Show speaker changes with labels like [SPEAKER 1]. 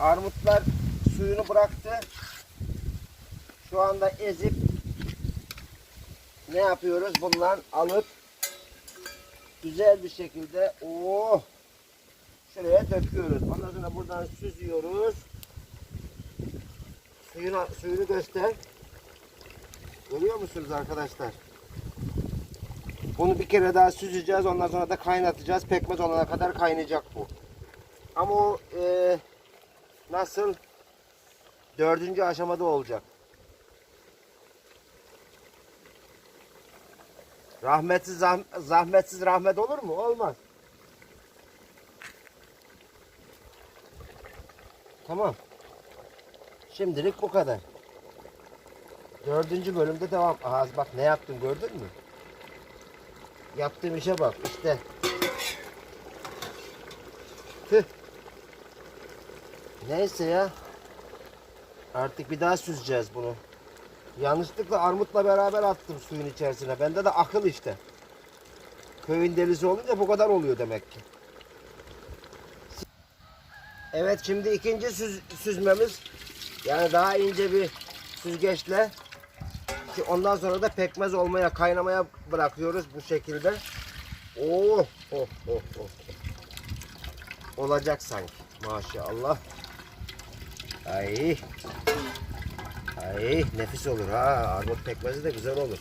[SPEAKER 1] Armutlar suyunu bıraktı. Şu anda ezip ne yapıyoruz? Bundan alıp güzel bir şekilde oh şuraya döküyoruz. Ondan sonra buradan süzüyoruz. Suyunu, suyunu göster. Görüyor musunuz arkadaşlar? Bunu bir kere daha süzeceğiz. Ondan sonra da kaynatacağız. Pekmez olana kadar kaynayacak bu. Ama o e, nasıl dördüncü aşamada olacak. Rahmetsiz zah- zahmetsiz rahmet olur mu? Olmaz. Tamam. Şimdilik bu kadar. Dördüncü bölümde devam. Aha bak ne yaptım gördün mü? Yaptığım işe bak işte. Tüh. Neyse ya. Artık bir daha süzeceğiz bunu. Yanlışlıkla armutla beraber attım suyun içerisine. Bende de akıl işte. Köyün delisi olunca bu kadar oluyor demek ki. Evet şimdi ikinci süz- süzmemiz. Yani daha ince bir süzgeçle. Ki ondan sonra da pekmez olmaya, kaynamaya bırakıyoruz bu şekilde. Oh, oh, oh, oh. Olacak sanki. Maşallah. Ay. Ay nefis olur ha. Armut pekmezi de güzel olur.